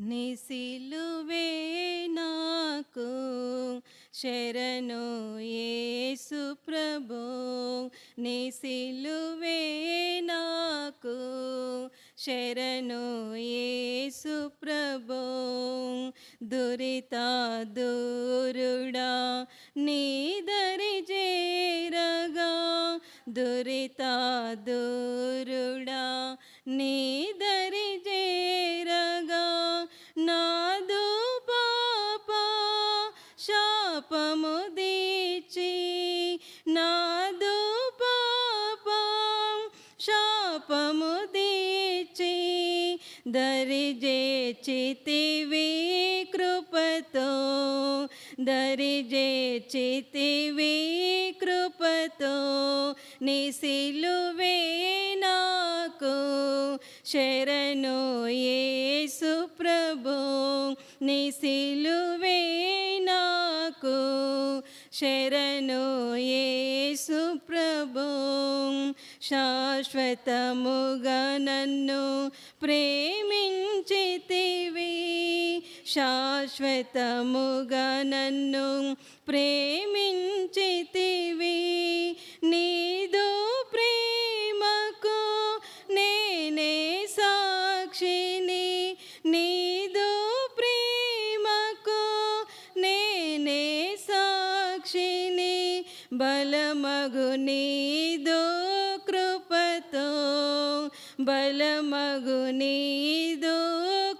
నిసిలువే నాకు. శరణు యేసు ప్రభు నిసిలువే నాకు. శరణు యేసు ప్రభు దురిత దూరుడా నీదరి చేరగా. దురిత దూరుడా నీదరి దరిజేచితివి కృపతో దరిజేచితివి కృపతో నిసిలువే నాకు శరణు యేసు ప్రభు నిసిలువే నాకు శరణు యేసు ప్రభు. శాశ్వతముగా నన్ను ప్రేమించితివి. శాశ్వతముగా నన్ను ప్రేమించితివి. నీదు ప్రేమకు నేనే సాక్షిని. నీదు ప్రేమకు నేనే సాక్షిని. బలమగు నీదో బలమగు నీదు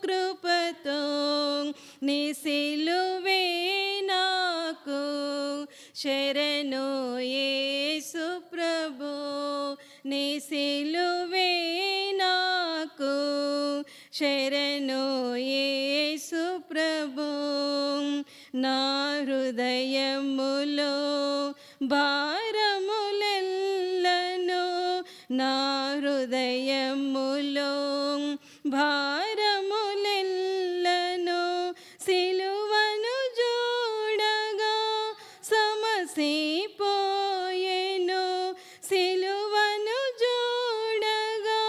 కృపతో నిసిలువే నాకు. శరణు యేసు ప్రభు నిసిలువే నాకు. శరణు యేసు ప్రభు నా హృదయములో భారములెల్లను నా హృదయములో భారములెల్లను సిలువను చూడగా సమసిపోయెను. సిలువను చూడగా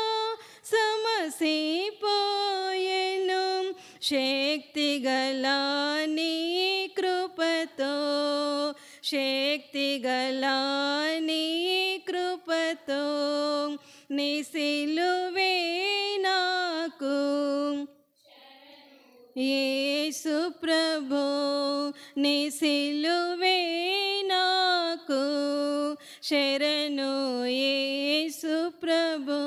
సమసిపోయెను. శక్తి గలా నీ కృపతో శక్తి గలాని నీ కృపతో నిసిలువే నాకు. యేసు ప్రభు నిసిలువే నాకు. శరణు యేసు ప్రభు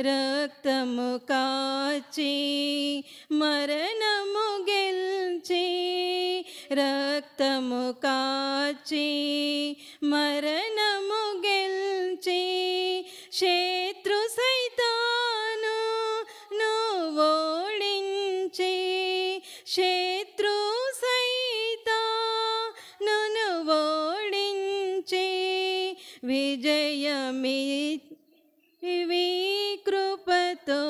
రక్తము కాచి మరణము గెల్చి రక్తము కాచి మరణము గెల్చి శత్రు సైతాను నువ్వోడించి శత్రు సైతాను నువ్వోడించి విజయమి వికృపతో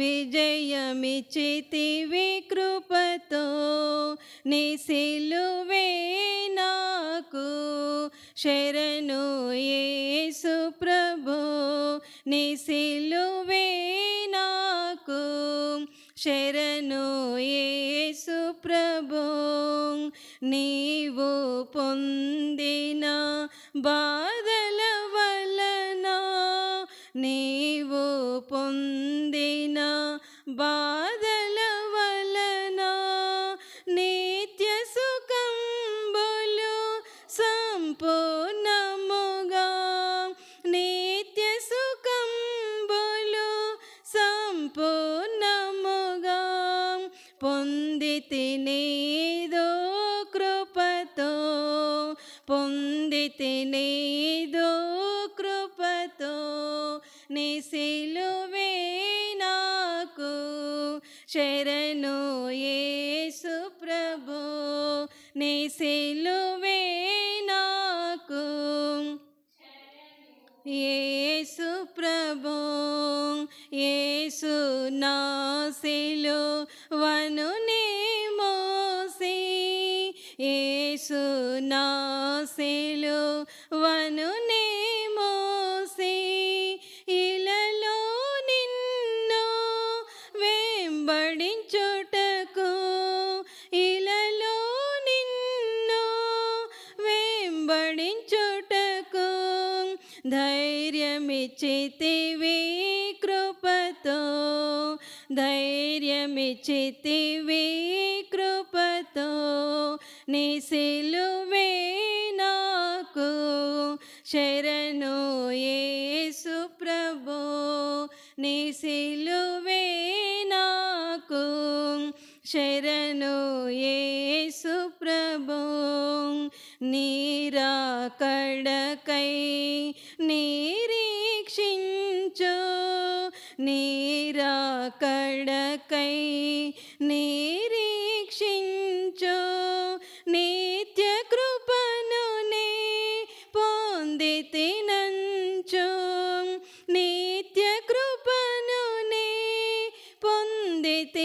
విజయమిచితి వికృపతో నిశిలువే నాకు శరణు యేసు నిసిలువే నాకు. శరణు యేసు ప్రభు నీవు పొందిన బాధల వలన నీవు పొందిన బా పొందితి నీదో కృపతో పొందితి నీదో కృపతో నిసిలువే నాకు శరణు యేసు ప్రభు నిసిలువే నాకు యేసు ప్రభు యేసు నను నే మోసే యేసు నా సెలు. వను నే మోసే ఇలలో నిన్ను వెంబడించుటకు. ఇలలో నిన్ను వెంబడించుటకు ధైర్యమిచ్చితివి కృపతో నీ సిలువే నాకు. శరణు యేసు ప్రభో నీ సిలువే నాకు. శరణు యేసు ప్రభో నీరాకడకై నిరీక్షించు కై నిరీక్షించు నిత్య కృపను నే పొందితినంచు నిత్య కృపను నే పొందితినంచు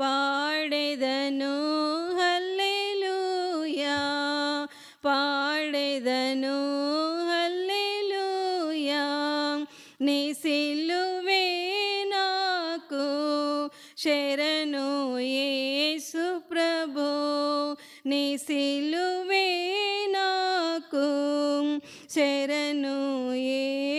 పాడెదను హల్లెలూయా పాడెదను హల్లెలూయా నీ శరణు యేసు ప్రభో నీ సిలువే నాకు. శరణు ఏ